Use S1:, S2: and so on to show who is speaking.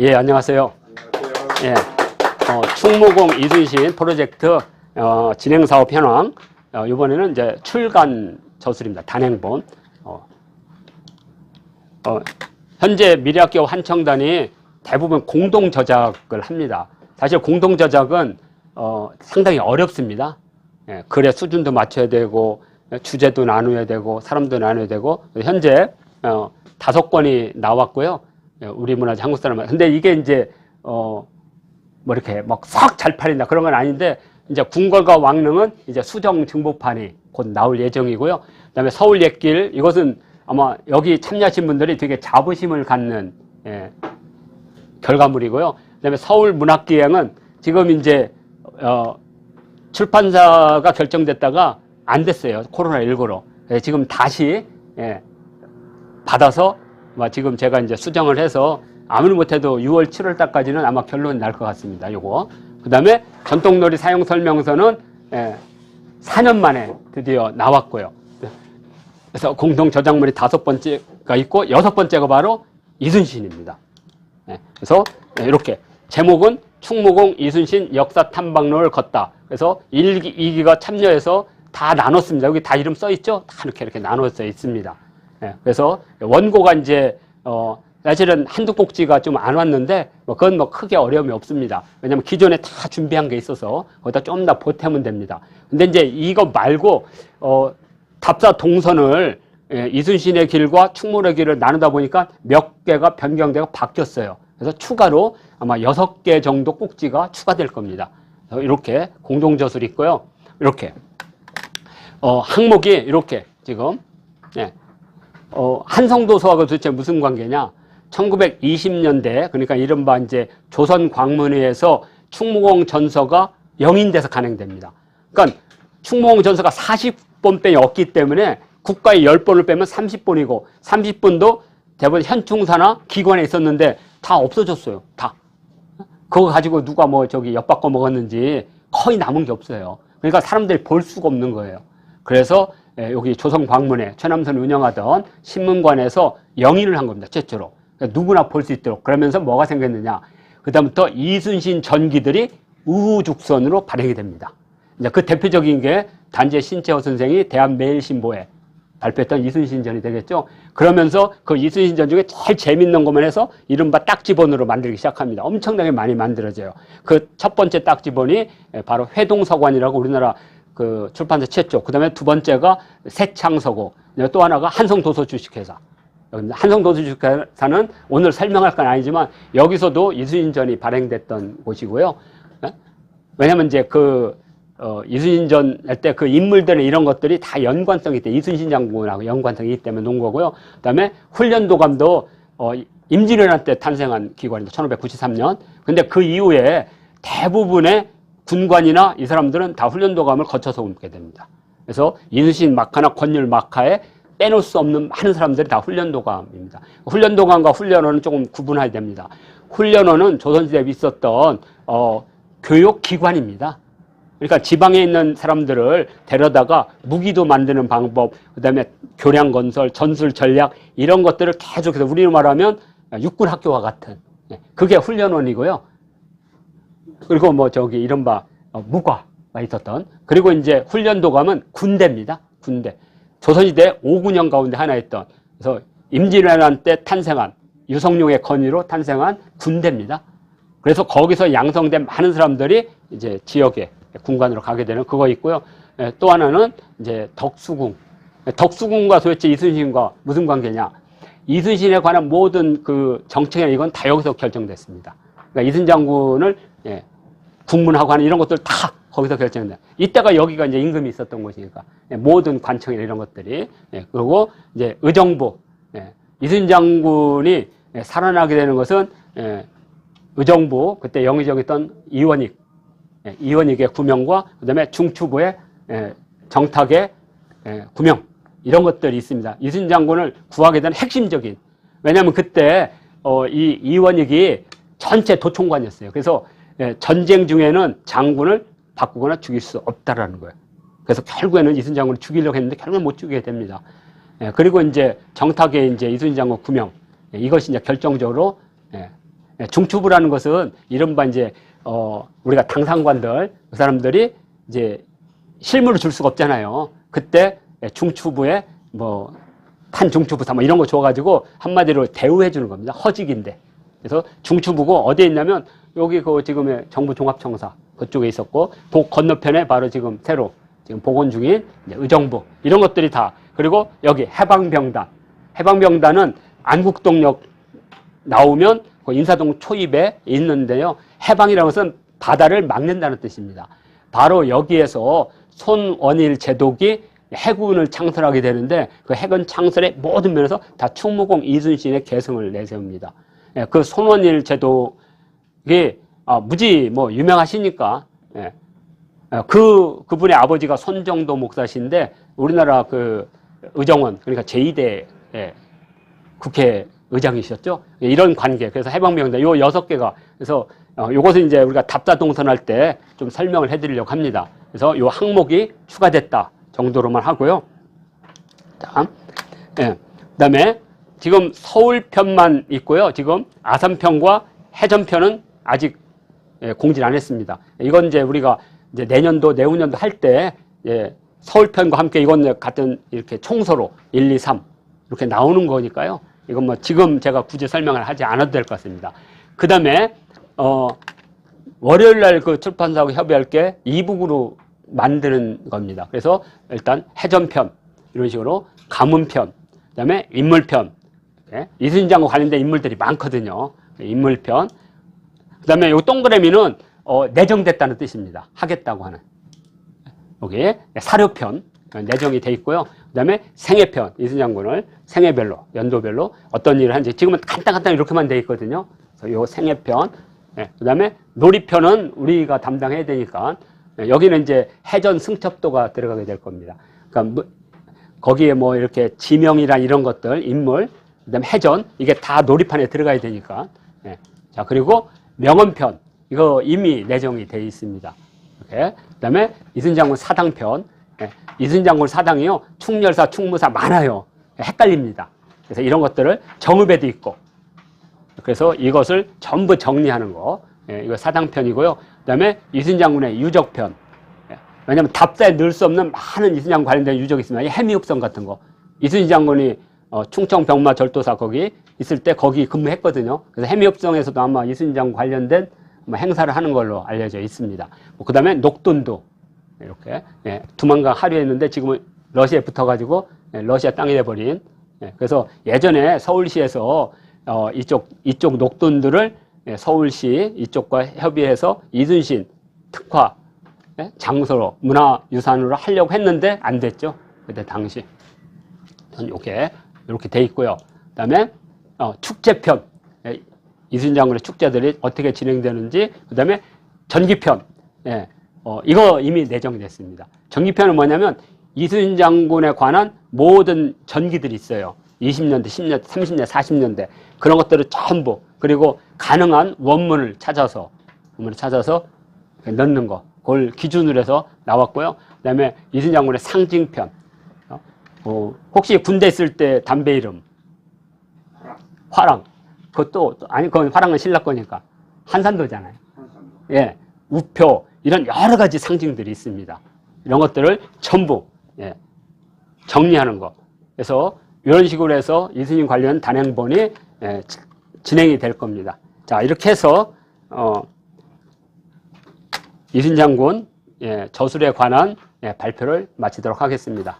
S1: 예, 안녕하세요.
S2: 안녕하세요.
S1: 예, 어, 충무공 이순신 프로젝트 어, 진행 사업 현황. 어, 이번에는 이제 출간 저술입니다. 단행본. 어, 어, 현재 미래학교 한청단이 대부분 공동 저작을 합니다. 사실 공동 저작은 어, 상당히 어렵습니다. 예, 글의 수준도 맞춰야 되고 주제도 나눠야 되고 사람도 나눠야 되고 현재 어, 다섯 권이 나왔고요. 예, 우리 문화재 한국 사람. 근데 이게 이제 어, 뭐 이렇게 막썩잘 팔린다 그런 건 아닌데 이제 궁궐과 왕릉은 이제 수정 증보판이 곧 나올 예정이고요. 그다음에 서울 옛길 이것은 아마 여기 참여하신 분들이 되게 자부심을 갖는 예, 결과물이고요. 그다음에 서울 문학기행은 지금 이제 어, 출판사가 결정됐다가 안 됐어요. 코로나 19로. 지금 다시 예, 받아서 뭐 지금 제가 이제 수정을 해서 아무리 못해도 6월 7월 달까지는 아마 결론이 날 것 같습니다. 요거. 그 다음에 전통놀이 사용 설명서는 예, 4년 만에 드디어 나왔고요. 그래서 공동 저작물이 다섯 번째가 있고 여섯 번째가 바로 이순신입니다. 예, 그래서 예, 이렇게 제목은 충무공 이순신 역사 탐방로를 걷다. 그래서 1기, 2기가 참여해서 다 나눴습니다. 여기 다 이름 써 있죠? 다 이렇게 이렇게 나눠져 있습니다. 예, 그래서 원고가 이제 어 사실은 한두 꼭지가 좀 안 왔는데 뭐 그건 뭐 크게 어려움이 없습니다. 왜냐하면 기존에 다 준비한 게 있어서 거기다 좀 더 보태면 됩니다. 근데 이제 이거 말고 어 답사 동선을 예, 이순신의 길과 충무의 길을 나누다 보니까 몇 개가 변경되고 바뀌었어요. 그래서 추가로 아마 여섯 개 정도 꼭지가 추가될 겁니다. 이렇게 공동저술이 있고요. 이렇게 어, 항목이 이렇게 지금 예. 어, 한성도서하고 도대체 무슨 관계냐? 1920년대 그러니까 이른바 이제 조선 광문회에서 충무공 전서가 영인돼서 간행됩니다. 그러니까 충무공 전서가 40번 빼이 없기 때문에 국가의 10번을 빼면 30번이고 30번도 대부분 현충사나 기관에 있었는데 다 없어졌어요. 다. 그거 가지고 누가 뭐 저기 엿바꿔 먹었는지 거의 남은 게 없어요. 그러니까 사람들이 볼 수가 없는 거예요. 그래서 예, 여기 조선 광문에 최남선 운영하던 신문관에서 영인을 한 겁니다. 최초로. 그러니까 누구나 볼 수 있도록. 그러면서 뭐가 생겼느냐. 그다음부터 이순신 전기들이 우후죽선으로 발행이 됩니다. 이제 그 대표적인 게 단재 신채호 선생이 대한매일신보에 발표했던 이순신전이 되겠죠. 그러면서 그 이순신전 중에 제일 재밌는 것만 해서 이른바 딱지본으로 만들기 시작합니다. 엄청나게 많이 만들어져요. 그 첫 번째 딱지본이 바로 회동서관이라고 우리나라 그 출판사 최초. 그 다음에 두 번째가 새창서고. 또 하나가 한성도서 주식회사. 한성도서 주식회사는 오늘 설명할 건 아니지만 여기서도 이순신전이 발행됐던 곳이고요. 예? 왜냐면 이제 그 어, 이순신전 할때그 인물들의 이런 것들이 다 연관성이 있대. 이순신 장군하고 연관성이 있기 때문에 놓은 거고요. 그 다음에 훈련도감도 어, 임진왜란 때 탄생한 기관입니다. 1593년. 근데 그 이후에 대부분의 군관이나 이 사람들은 다 훈련도감을 거쳐서 오게 됩니다. 그래서 이순신 마카나 권율 마카에 빼놓을 수 없는 많은 사람들이 다 훈련도감입니다. 훈련도감과 훈련원은 조금 구분해야 됩니다. 훈련원은 조선시대에 있었던 어, 교육기관입니다. 그러니까 지방에 있는 사람들을 데려다가 무기도 만드는 방법, 그 다음에 교량 건설, 전술 전략, 이런 것들을 계속해서 우리로 말하면 육군 학교와 같은, 예, 그게 훈련원이고요. 그리고 뭐 저기 이른바 어, 무과가 있었던, 그리고 이제 훈련도감은 군대입니다. 군대. 조선시대 5군영 가운데 하나였던, 그래서 임진왜란 때 탄생한, 유성룡의 건의로 탄생한 군대입니다. 그래서 거기서 양성된 많은 사람들이 이제 지역에 군관으로 가게 되는 그거 있고요. 예, 또 하나는 이제 덕수궁. 덕수궁과 도대체 이순신과 무슨 관계냐? 이순신에 관한 모든 그 정책이나 이건 다 여기서 결정됐습니다. 그러니까 이순 장군을 예, 국문하고 하는 이런 것들 다 거기서 결정된다. 이때가 여기가 이제 임금이 있었던 곳이니까 예, 모든 관청이나 이런 것들이 예, 그리고 이제 의정부 예, 이순 장군이 예, 살아나게 되는 것은 예, 의정부 그때 영의정했던 이원익 예, 이원익의 구명과 그다음에 중추부의 예, 정탁의 예, 구명 이런 것들이 있습니다. 이순 장군을 구하게 된 핵심적인 왜냐하면 그때 어, 이 이원익이 전체 도총관이었어요. 그래서 예, 전쟁 중에는 장군을 바꾸거나 죽일 수 없다라는 거예요. 그래서 결국에는 이순 장군을 죽이려고 했는데 결국은 못 죽이게 됩니다. 예, 그리고 이제 정탁의 이제 이순 장군 구명 예, 이것이 이제 결정적으로 예, 예, 중추부라는 것은 이른바 이제 어 우리가 당상관들 그 사람들이 이제 실물을 줄 수가 없잖아요. 그때 예, 중추부에 뭐 판중추부 사 뭐 이런 거 줘가지고 한마디로 대우해 주는 겁니다. 허직인데. 그래서 중추부고 어디에 있냐면 여기 그 지금의 정부 종합청사 그쪽에 있었고 복 건너편에 바로 지금 새로 지금 복원 중인 의정부 이런 것들이 다 그리고 여기 해방병단 해방병단은 안국동역 나오면 그 인사동 초입에 있는데요. 해방이라는 것은 바다를 막는다는 뜻입니다. 바로 여기에서 손원일 제독이 해군을 창설하게 되는데 그 해군 창설의 모든 면에서 다 충무공 이순신의 개성을 내세웁니다. 예, 그 손원일 제독이 아, 무지 뭐 유명하시니까 예, 어, 그 그분의 아버지가 손정도 목사신데 우리나라 그 의정원 그러니까 제2대 예, 국회 의장이셨죠. 예, 이런 관계. 그래서 해방병단 요 여섯 개가 그래서 어, 요것은 이제 우리가 답사동선할 때 좀 설명을 해드리려고 합니다. 그래서 요 항목이 추가됐다 정도로만 하고요. 다음, 예, 그다음에 지금 서울편만 있고요. 지금 아산편과 해전편은 아직 예, 공지를 안 했습니다. 이건 이제 우리가 이제 내년도 내후년도 할 때 예, 서울편과 함께 이건 같은 이렇게 총서로 1, 2, 3 이렇게 나오는 거니까요. 이건 뭐 지금 제가 굳이 설명을 하지 않아도 될 것 같습니다. 그 다음에 어 월요일 날 그 출판사하고 협의할 게 이북으로 만드는 겁니다. 그래서 일단 해전편 이런 식으로 가문편, 그다음에 인물편, 예? 이순신장과 관련된 인물들이 많거든요. 인물편. 그 다음에 요 동그라미는 어, 내정됐다는 뜻입니다. 하겠다고 하는. 여기 사료편 내정이 돼 있고요. 그 다음에 생애편 이순신 장군을 생애별로 연도별로 어떤 일을 하는지 지금은 간단간단 이렇게만 돼 있거든요. 그래서 요 생애편. 예, 그 다음에 놀이편은 우리가 담당해야 되니까 예, 여기는 이제 해전 승첩도가 들어가게 될 겁니다. 그러니까 뭐, 거기에 뭐 이렇게 지명이란 이런 것들 인물 그다음에 해전 이게 다 놀이판에 들어가야 되니까. 예. 자 그리고 명언편 이거 이미 내정이 돼 있습니다. 이렇게 그다음에 이순 장군 사당편 예. 이순 장군 사당이요 충렬사 충무사 많아요. 헷갈립니다. 그래서 이런 것들을 정읍에도 있고 그래서 이것을 전부 정리하는 거 예, 이거 사당편이고요. 그다음에 이순 장군의 유적편 예. 왜냐하면 답사에 넣을 수 없는 많은 이순 장군 관련된 유적이 있습니다. 이 해미읍성 같은 거 이순신 장군이 어, 충청 병마 절도사 거기 있을 때 거기 근무했거든요. 그래서 해미읍성에서도 아마 이순신 장군 관련된 뭐 행사를 하는 걸로 알려져 있습니다. 뭐 그다음에 녹돈도 이렇게 예, 두만강 하류했는데 지금은 러시아에 붙어가지고 예, 러시아 땅이 돼버린 예, 그래서 예전에 서울시에서 어, 이쪽 이쪽 녹돈들을 예, 서울시 이쪽과 협의해서 이순신 특화 예, 장소로 문화유산으로 하려고 했는데 안 됐죠 그때 당시 이렇게 이렇게 돼 있고요. 그 다음에 어, 축제편 예, 이순신 장군의 축제들이 어떻게 진행되는지 그 다음에 전기편 예, 어, 이거 이미 내정됐습니다. 전기편은 뭐냐면 이순신 장군에 관한 모든 전기들이 있어요. 20년대, 10년대, 30년대, 40년대 그런 것들을 전부 그리고 가능한 원문을 찾아서 원문을 찾아서 넣는 거 그걸 기준으로 해서 나왔고요. 그 다음에 이순신 장군의 상징편 어, 어, 혹시 군대 있을 때 담배 이름 화랑 그것도 아니 그건 화랑은 신라 거니까 한산도잖아요. 예, 우표 이런 여러 가지 상징들이 있습니다. 이런 것들을 전부 예, 정리하는 것. 그래서 이런 식으로 해서 이순신 관련 단행본이 예, 지- 진행이 될 겁니다. 자 이렇게 해서 어, 이순신 장군 예, 저술에 관한 예, 발표를 마치도록 하겠습니다.